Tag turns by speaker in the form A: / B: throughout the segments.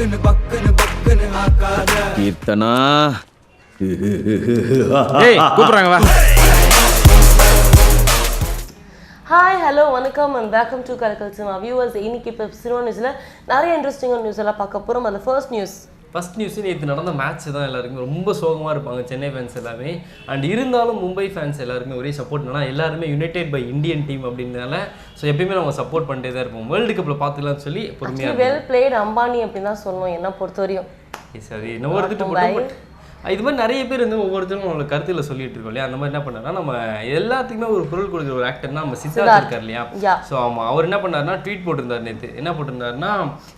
A: பக்குன்னு
B: பக்குன்னு பக்குன்னு ஆக்காத. கீர்த்தனா. கூப்பிடுறாங்க வா.
C: ஹாய் ஹலோ வணக்கம் and welcome to Kalakkal cinema viewers இன்னைக்கு இப்போ சினிமா நியூஸில் நிறைய இன்ட்ரெஸ்டிங்கான நியூஸ் எல்லாம் பார்க்க போகிறோம் அந்த ஃபர்ஸ்ட் நியூஸ்
D: ஃபர்ஸ்ட் நியூஸ் நேற்று நடந்த மேட்ச் தான் எல்லாருக்குமே ரொம்ப சோகமாக இருப்பாங்க சென்னை ஃபேன்ஸ் எல்லாமே அண்ட் இருந்தாலும் மும்பை ஃபேன்ஸ் எல்லாருமே ஒரே சப்போர்ட் என்னன்னா எல்லாருமே யுனைடெட் பை இந்தியன் டீம் அப்படின்றனால ஸோ எப்பயுமே நம்ம சப்போர்ட் பண்ணிட்டே தான் இருப்போம். வேர்ல்டு கப்பில் பார்த்துக்கலாம்னு சொல்லி பொறுமையாக
C: வெல் பிளேட் அம்பானி அப்படின்னு தான் சொல்லுவோம் என்ன பொறுத்த வரையும்
D: சரி போட்டோம் பட் இது மாதிரி நிறைய பேர் வந்து ஒவ்வொருத்தரும் நம்மளோட கருத்துல சொல்லிட்டு இருக்கோம் இல்லையா? அந்த மாதிரி என்ன பண்ணாருன்னா நம்ம எல்லாத்துக்குமே ஒரு குரல் கொடுக்குற ஒரு ஆக்டர்னா நம்ம சித்தார்த் இருக்கார் இல்லையா. ஸோ ஆமாம் அவர் என்ன பண்ணாருன்னா ட்வீட் போட்டிருந்தார் நேற்று என்ன போட்டிருந்தாருன்னா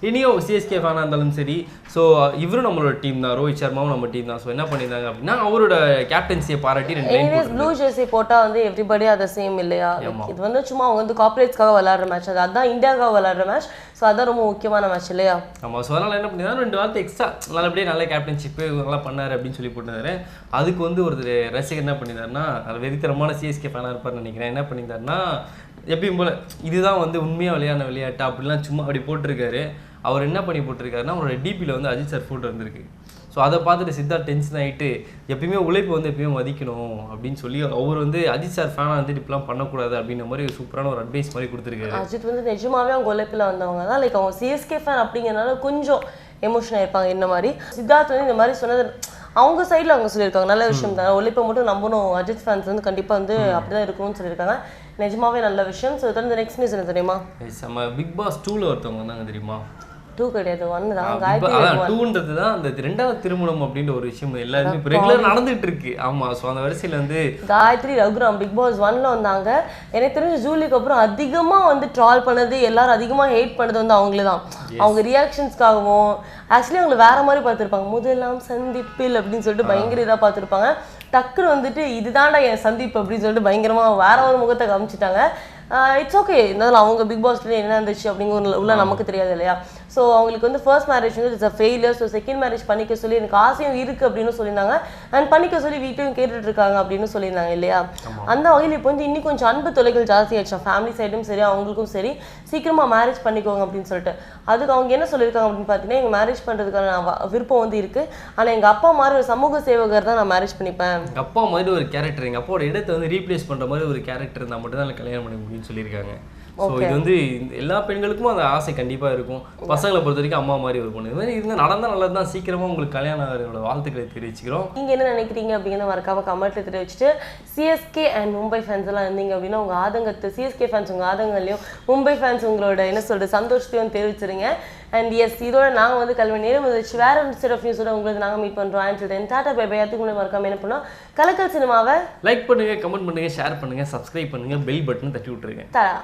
D: இனியும் சிஎஸ்கே ஃபேனாக இருந்தாலும் சரி ஸோ இவரும் நம்மளோட டீம் தான். ரோஹித் சர்மாவும் நம்ம டீம் தான். ஸோ என்ன பண்ணியிருந்தாங்க அப்படின்னா அவரோட கேப்டன்சியை பாராட்டி ரெண்டு லைன்
C: ப்ளூ ஜெர்சி போட்டால் வந்து எவ்ரிபடி அதை சேம் இல்லையா? இது வந்து சும்மா அவங்க வந்து கார்பரேட்ஸ்க்காக விளையாடுற மேட்ச் அது அதான் இந்தியாவுக்காக விளையாடுற மேட்ச் ஸோ அதான் ரொம்ப முக்கியமான மேட்ச் இல்லையா?
D: ஆமாம் ஸோ அதனால் என்ன பண்ணியிருந்தாரு ரெண்டு வாரத்தை எக்ஸ்ட்ரா நல்லபடியாக நல்ல கேப்டன்ஷிப்பு நல்லா பண்ணார் அப்படின்னு சொல்லி போட்டிருந்தாரு. அதுக்கு வந்து ஒருத்தர் ரசிகர் என்ன பண்ணியிருந்தாருன்னா அது வெறித்தரமான சிஎஸ்கே ஃபேனாக இருப்பார்னு நினைக்கிறேன். என்ன பண்ணியிருந்தாருன்னா எப்பயும் போல் இதுதான் வந்து உண்மையாக விளையாடின விளையாட்டு அப்படிலாம் சும்மா அப்படி போட்டிருக்காரு. அவர் என்ன பண்ணி போட்டிருக்காருன்னா அவரோட டிபியில் வந்து அஜித் சார் ஃபோட்டோ இருந்திருக்கு. ஸோ அதை பார்த்துட்டு சித்தார்த் டென்ஷன் ஆகிட்டு எப்பயுமே உழைப்பு வந்து எப்பயுமே மதிக்கணும் அப்படின்னு சொல்லி அவர் வந்து அஜித் சார் ஃபேனாக வந்து இப்படிலாம் பண்ணக்கூடாது அப்படின்ற மாதிரி ஒரு சூப்பரான ஒரு அட்வைஸ் மாதிரி கொடுத்துருக்காரு.
C: அஜித் வந்து நிஜமாவே அவங்க உழைப்பில் வந்தவங்க தான். லைக் அவங்க சிஎஸ்கே ஃபேன் அப்படிங்கிறனால கொஞ்சம் எமோஷனாக இருப்பாங்க இந்த மாதிரி. சித்தார்த் வந்து இந்த மாதிரி சொன்னது அவங்க சைடில் அவங்க சொல்லியிருக்காங்க. நல்ல விஷயம் தான். உழைப்பை மட்டும் நம்பணும். அஜித் ஃபேன்ஸ் வந்து கண்டிப்பாக வந்து அப்படிதான் இருக்கணும்னு சொல்லியிருக்காங்க. நிஜமாவே நல்ல விஷயம். ஸோ தொடர்ந்து நெக்ஸ்ட் நியூஸ் என்ன தெரியுமா?
D: நம்ம பிக் பாஸ் டூவில் ஒருத்தவங்க வந்தாங்க தெரியுமா?
C: டூ கிடையாது. ஒன்று தான். காயத்ரி
D: அதான் டூன்றது தான் அந்த ரெண்டாவது திருமணம் அப்படின்ற ஒரு விஷயம். எல்லாருமே ரெகுலர் நடந்துட்டு இருக்கு ஆமா ஸோ அந்த வரிசையில வந்து
C: காயத்ரி ரகுராம் பிக் பாஸ் ஒன்ல வந்தாங்க. எனக்கு தெரிஞ்சு ஜூலிக்கு அப்புறம் அதிகமா வந்து ட்ரால் பண்ணது எல்லாரும் அதிகமா ஹேட் பண்ணது வந்து அவங்களே தான் அவங்க ரியாக்ஷன்ஸ்க்காகவும் ஆக்சுவலி அவங்கள வேற மாதிரி பார்த்துருப்பாங்க. முதலாம் சந்திப்பில் அப்படின்னு சொல்லிட்டு பயங்கர இதாக பார்த்துருப்பாங்க. டக்குன்னு வந்துட்டு இதுதான்டா என் சந்திப்பு அப்படின்னு சொல்லிட்டு பயங்கரமா வேற ஒரு முகத்தை காமிச்சிட்டாங்க. இட்ஸ் ஓகே இருந்தாலும் அவங்க பிக் பாஸ்ல என்ன இருந்துச்சு அப்படிங்கிற உள்ள நமக்கு தெரியாது இல்லையா? ஸோ அவங்களுக்கு வந்து ஃபர்ஸ்ட் மேரேஜ் வந்து it's a failure so second marriage பண்ணிக்க சொல்லி எனக்கு ஆசையும் இருக்கு அப்படின்னு சொல்லியிருந்தாங்க. அண்ட் பண்ணிக்க சொல்லி வீட்டையும் கேட்டுட்டு இருக்காங்க அப்படின்னு சொல்லியிருந்தாங்க இல்லையா? அந்த வகையில் இப்போ வந்து இன்னும் கொஞ்சம் அன்பு தொலைகள் ஜாஸ்தி ஆயிடுச்சு. ஃபேமிலி சைடும் சரி அவங்களுக்கும் சரி. சீக்கிரமா மேரேஜ் பண்ணிக்கோங்க அப்படின்னு சொல்லிட்டு. அதுக்கு அவங்க என்ன சொல்லியிருக்காங்க அப்படின்னு பார்த்தீங்கன்னா எங்க மேரேஜ் பண்றதுக்கான வ- விருப்பம் வந்து இருக்கு. ஆனா எங்க அப்பா மாதிரி ஒரு சமூக சேவகர் தான் நான் மேரேஜ் பண்ணிப்பேன்.
D: எங்க அப்பா மாதிரி ஒரு கேரக்டர் எங்க அப்பாவோட இடத்தை வந்து ரீப்ளேஸ் பண்ற மாதிரி ஒரு கேரக்டர் இருந்தால் மட்டும் தான் கல்யாணம் பண்ண முடியும்னு சொல்லியிருக்காங்க. ஸோ இது வந்து எல்லா பெண்களுக்கும் அந்த ஆசை கண்டிப்பா இருக்கும். பசங்களை பொறுத்த வரைக்கும் அம்மா மாதிரி ஒரு பொண்ணு. இது மாதிரி இருந்தால் நடந்தால் நல்லது தான் சீக்கிரமா உங்களுக்கு கல்யாணம் ஆகிறதோட வாழ்த்துக்களை தெரிவிச்சுக்கிறோம்.
C: நீங்க என்ன நினைக்கிறீங்க அப்படிங்கிறத மறக்காம கமெண்ட்ல தெரிவிச்சுட்டு சிஎஸ்கே அண்ட் மும்பை ஃபேன்ஸ் எல்லாம் இருந்தீங்க அப்படின்னா உங்க ஆதங்கத்தை சிஎஸ்கே ஃபேன்ஸ் உங்க ஆதங்கங்களையும் மும்பை ஃபேன்ஸ் உங்களோட என்ன சொல்றது சந்தோஷத்தையும் தெரிவிச்சிருங்க. அண்ட் எஸ் இதோட நாங்க வந்து கல்வி நேரம் வந்துச்சு வேற ஒரு செட் ஆஃப் நியூஸோட உங்களுக்கு நாங்க மீட் பண்றோம். And then tata bye bye அதுக்கு மறக்காம என்ன பண்ணோம் கலக்கல் சினிமாவை
D: லைக் பண்ணுங்க கமெண்ட் பண்ணுங்க ஷேர் பண்ணுங்க சப்ஸ்கிரைப் பண்ணுங்க பெல் பட்டன் தட்டி விட்டுருங்க.
C: தரா